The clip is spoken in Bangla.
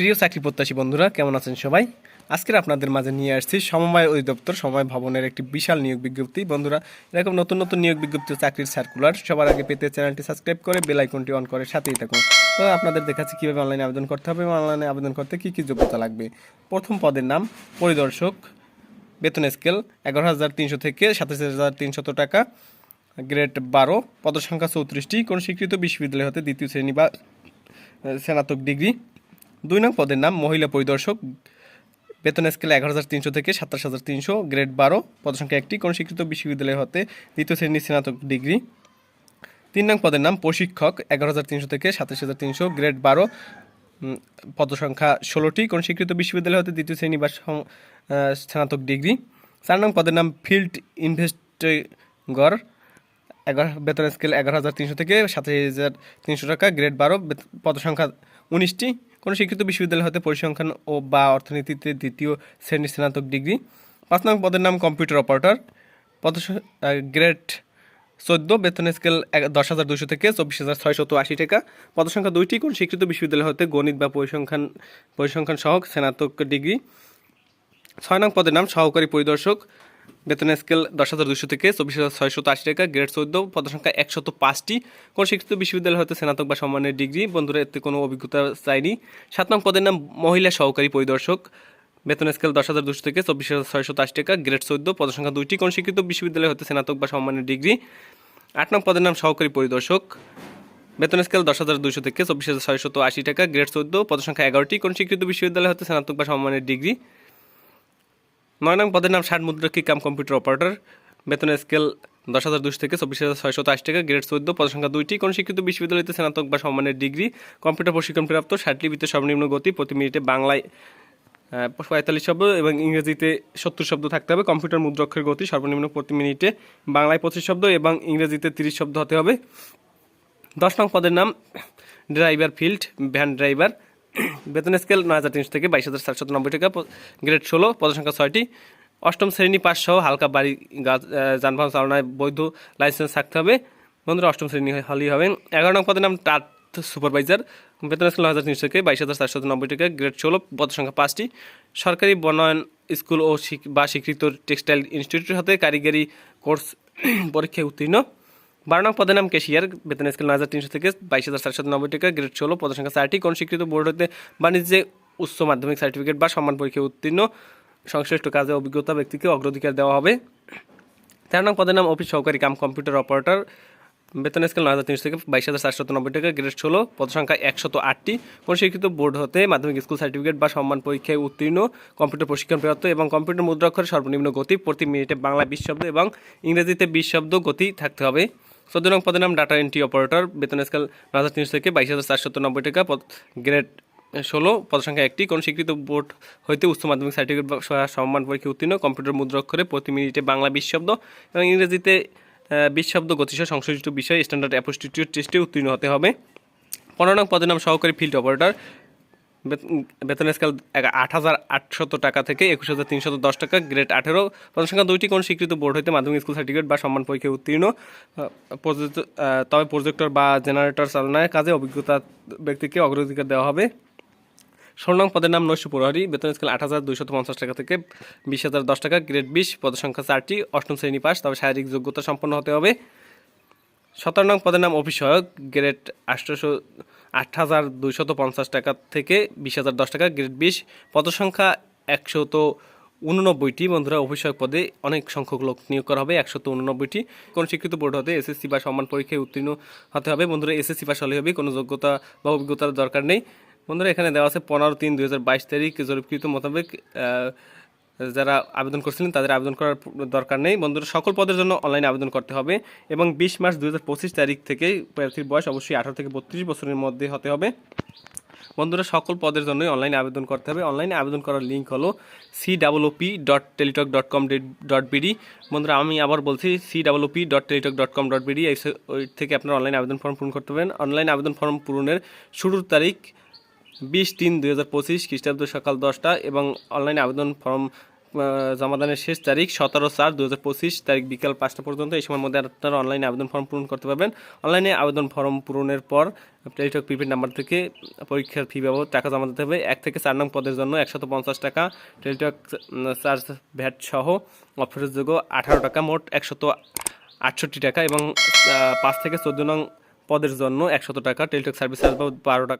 প্রিয় চাকরি প্রত্যাশী বন্ধুরা, কেমন আছেন সবাই? আজকের আপনাদের মাঝে নিয়ে আসছি সমবায় অধিদপ্তর, সমবায় ভবনের একটি বিশাল নিয়োগ বিজ্ঞপ্তি। বন্ধুরা, এরকম নতুন নতুন নিয়োগ বিজ্ঞপ্তি চাকরির সার্কুলার সবার আগে পেতে চ্যানেলটি সাবস্ক্রাইব করে বেল আইকনটি অন করে সাথেই থাকুন। তো আপনাদের দেখাচ্ছি কীভাবে অনলাইনে আবেদন করতে হবে এবং অনলাইনে আবেদন করতে কী কী যোগ্যতা লাগবে। প্রথম পদের নাম, পরিদর্শক, বেতন স্কেল এগারো হাজার তিনশো থেকে সাতাশ হাজার তিনশত টাকা গ্রেড বারো, পদসংখ্যা চৌত্রিশটি, কোন স্বীকৃত বিশ্ববিদ্যালয় হতে দ্বিতীয় শ্রেণি বা স্নাতক ডিগ্রি দুই নং পদের নাম মহিলা পরিদর্শক। বেতন স্কেল এগারো হাজার তিনশো থেকে সাতাশ হাজার তিনশো, গ্রেড বারো। পদসংখ্যা একটি। কোন স্বীকৃত বিশ্ববিদ্যালয় হতে দ্বিতীয় শ্রেণি স্নাতক ডিগ্রি। তিন নং পদের নাম প্রশিক্ষক, এগারো হাজার তিনশো থেকে সাতাশ হাজার তিনশো, গ্রেড বারো। পদসংখ্যা ষোলোটি। কোন স্বীকৃত বিশ্ববিদ্যালয় হতে দ্বিতীয় শ্রেণি বা স্নাতক ডিগ্রি। চার নং পদের নাম ফিল্ড ইনভেস্টিগর। এগারো, বেতন স্কেল এগারো হাজার তিনশো থেকে সাতাশ হাজার তিনশো টাকা, গ্রেড বারো। পদসংখ্যা উনিশটি। কোনো শিক্ষিত বিশ্ববিদ্যালয় হতে পরিসংখ্যান ও বা অর্থনীতিতে দ্বিতীয় শ্রেণির স্নাতক ডিগ্রি। পাঁচ নং পদের নাম কম্পিউটার অপারেটর। পদ গ্রেড চোদ্দ, বেতন স্কেল দশ হাজার দুশো থেকে চব্বিশ হাজার ছয়শত আশি টাকা। পদসংখ্যা দুইটি, কোন স্বীকৃত বিশ্ববিদ্যালয় হতে গণিত বা পরিসংখ্যান পরিসংখ্যান সহ স্নাতক ডিগ্রি। ছয় নং পদের নাম সহকারী পরিদর্শক। বেতন স্কেল দশ হাজার দুশো থেকে চব্বিশ হাজার ছয়শত আশি টাকা, গ্রেড চোদ্দ, পদসংখ্যা একশত পাঁচটি। কোন শিক্ষিত বিশ্ববিদ্যালয় হতে স্নাতক বা সম্মানের ডিগ্রি। বন্ধুরা, এতে কোনো অভিজ্ঞতা চাইনি। সাত নং পদের নাম মহিলা সহকারী পরিদর্শক। বেতন স্কেল দশ হাজার দুশো থেকে চব্বিশ হাজার ছয়শত আশি টাকা, গ্রেড চোদ্দ, পদসংখ্যা দুইটি। কোন শিক্ষিত বিশ্ববিদ্যালয় হতে স্নাতক বা সম্মানের ডিগ্রি। আট নং পদের নাম সহকারী পরিদর্শক। বেতন স্কেল দশ হাজার দুশো থেকে চব্বিশ হাজার ছয়শত আশি টাকা, গ্রেড চোদ্দ, পদসংখ্যা এগারোটি। কোন স্বীকৃত বিশ্ববিদ্যালয় হতে স্নাতক বা সম্মানের ডিগ্রি। নয় নং পদের নাম ষাট মুদ্রাক্ষী কাম কম্পিউটার অপারেটর। বেতনের স্কেল দশ হাজার দুশো থেকে চব্বিশ হাজার ছয়শত আশি টাকা, গ্রেড চৌদ্দ পদসংখ্যা দুইটি। কোন শিক্ষিত বিশ্ববিদ্যালয়তে স্নাতক বা সম্মানের ডিগ্রি। কম্পিউটার প্রশিক্ষণপ্রাপ্ত ষাট লিপিতে সর্বনিম্ন গতি, প্রতি মিনিটে বাংলায় পঁয়তাল্লিশ শব্দ এবং ইংরেজিতে সত্তর শব্দ থাকতে হবে। কম্পিউটার মুদ্রাক্ষরের গতি সর্বনিম্ন প্রতি মিনিটে বাংলায় পঁচিশ শব্দ এবং ইংরেজিতে তিরিশ শব্দ হতে হবে। দশ নং পদের নাম ড্রাইভার ফিল্ড, ভ্যান ড্রাইভার। বেতন স্কেল নয় হাজার তিনশো থেকে বাইশ হাজার সাতশত নব্বই টাকা গ্রেড ষোলো, পদসংখ্যা ছয়টি। অষ্টম শ্রেণি পাস সহ হালকা বাড়ি গাছ যানবাহন চালনায় বৈধ লাইসেন্স থাকতে হবে। বন্ধুরা, অষ্টম শ্রেণি হলেই হবে। এগারো নং পদের নাম টাট সুপারভাইজার বেতন স্কেল নয় হাজার তিনশো থেকে বাইশ হাজার চারশত নব্বই টাকা গ্রেড ষোলো, পদসংখ্যা পাঁচটি। সরকারি বনায়ন স্কুল ও বা স্বীকৃত টেক্সটাইল ইনস্টিটিউট সাথে কারিগরি কোর্স পরীক্ষায় উত্তীর্ণ। বারো নং পদের নাম কেশিয়ার বেতন স্কেল নয় হাজার তিনশো থেকে বাইশ হাজার চারশো নব্বই টাকা। গ্রেড ষোলো পদসংখ্যা চারটি কোন স্বীকৃত বোর্ড হতে বাণিজ্যে উচ্চ মাধ্যমিক সার্টিফিকেট বা সম্মান পরীক্ষায় উত্তীর্ণ সংশ্লিষ্ট কাজে অভিজ্ঞতা ব্যক্তিকে অগ্রাধিকার দেওয়া হবে। তেরো নং পদের নাম অফিস সহকারী কাম কম্পিউটার অপারেটর। বেতন স্কেল নয় হাজার তিনশো থেকে বাইশ হাজার চারশত নব্বই টাকা। গ্রেড ষোলো পদসংখ্যা একশত আটটি। কোন স্বীকৃত বোর্ড হতে মাধ্যমিক স্কুল সার্টিফিকেট বা সম্মান পরীক্ষায় উত্তীর্ণ কম্পিউটার প্রশিক্ষণ প্রাপ্ত এবং কম্পিউটার মুদ্রাক্ষরের সর্বনিম্ন গতি প্রতি মিনিটে বাংলা বিশ শব্দ এবং ইংরেজিতে বিশ শব্দ গতি থাকতে হবে। চোদ্দ নং পদের নাম ডাটা এন্ট্রি অপারেটর বেতন স্কেল হাজার তিনশো থেকে বাইশ হাজার চারশত নব্বই টাকা। পদ গ্রেড ষোলো পদসংখ্যা একটি। কোন স্বীকৃত বোর্ড হইতে উচ্চ মাধ্যমিক সার্টিফিকেট সম্মান পরীক্ষা উত্তীর্ণ। কম্পিউটার মুদ্রাক্ষরে প্রতি মিনিটে বাংলা বিশ শব্দ এবং ইংরেজিতে বিশ শব্দ গতিসহ সংশ্লিষ্ট বিষয় স্ট্যান্ডার্ড অ্যাপোস্টিটিউট টেস্টে উত্তীর্ণ হতে হবে। পনেরো নং পদের নাম সহকারী ফিল্ড অপারেটর বেতন স্কেল আট হাজার আটশত টাকা থেকে একুশ হাজার তিনশত দশ টাকা গ্রেড আঠেরো। পদসংখ্যা দুইটি কোন স্বীকৃত বোর্ড হইতে মাধ্যমিক স্কুল সার্টিফিকেট বা সম্মান পরীক্ষায় উত্তীর্ণ। তবে প্রজেক্টর বা জেনারেটর চালনায় কাজে অভিজ্ঞতা ব্যক্তিকে অগ্রাধিকার দেওয়া হবে। ষোলো পদের নাম নৈশ প্রহরী। বেতন স্কেল আট হাজার দুইশত পঞ্চাশ টাকা থেকে বিশ হাজার দশ টাকা গ্রেড বিশ। পদসংখ্যা চারটি, অষ্টম শ্রেণি পাস তবে শারীরিক যোগ্যতা সম্পন্ন হতে হবে। সতেরো নং পদের নাম অফিস সহায়ক গ্রেড আটশোশো আট হাজার দুইশত পঞ্চাশ টাকা থেকে বিশ হাজার দশ টাকা গ্রেড বিশ। পদসংখ্যা একশত উননব্বইটি। বন্ধুরা অফিসক পদে অনেক সংখ্যক লোক নিয়োগ করা হবে, একশত উননব্বইটি। কোন স্বীকৃত বোর্ড হতে এসএসসি বা সম্মান পরীক্ষায় উত্তীর্ণ হতে হবে। বন্ধুরা, এসএসসি পাস হলে হবে, কোনো যোগ্যতা বা অভিজ্ঞতার দরকার নেই। বন্ধুরা, এখানে দেওয়া আছে পনেরো তিন দুই হাজার বাইশ তারিখ। জরিপকৃত মোতাবেক যারা আবেদন করছিলেন, তাদের আবেদন করার দরকার নেই। বন্ধুরা, সকল পদের জন্য অনলাইনে আবেদন করতে হবে এবং বিশ মার্চ দু হাজার পঁচিশ তারিখ থেকে প্রার্থীর বয়স অবশ্যই আঠারো থেকে বত্রিশ বছরের মধ্যে হতে হবে। বন্ধুরা, সকল পদের জন্যই অনলাইনে আবেদন করতে হবে। অনলাইনে আবেদন করার লিঙ্ক হলো C W O P dot Teletalk dot com dot BD বন্ধুরা, আমি আবার বলছি C W O P dot Teletalk dot com dot BD ওই থেকে আপনারা অনলাইনে আবেদন ফর্ম পূরণ করতে পারবেন অনলাইনে আবেদন ফর্ম পূরণের শুরুর তারিখ বিশ তিন দুই হাজার পঁচিশ খ্রিস্টাব্দ সকাল দশটা এবং অনলাইনে আবেদন ফর্ম জমাদানের শেষ তারিখ সতেরো চার দু হাজার পঁচিশ তারিখ বিকাল পাঁচটা পর্যন্ত। এই সময়ের মধ্যে আপনারা অনলাইনে আবেদন ফর্ম পূরণ করতে পারবেন। অনলাইনে আবেদন ফর্ম পূরণের পর টেলিটক প্রিপেড নাম্বার থেকে পরীক্ষার ফি বাবদ টাকা জমা দিতে হবে। এক থেকে চার নং পদের জন্য একশত পঞ্চাশ টাকা টেলিটক চার্জ ভ্যাট সহ অফারযোগ্য আঠারো টাকা, মোট একশত আটষট্টি টাকা এবং পাঁচ থেকে চোদ্দ নং পদের জন্য একশত টাকা টেলিটক সার্ভিস চার্জ বাবদ বারো টাকা।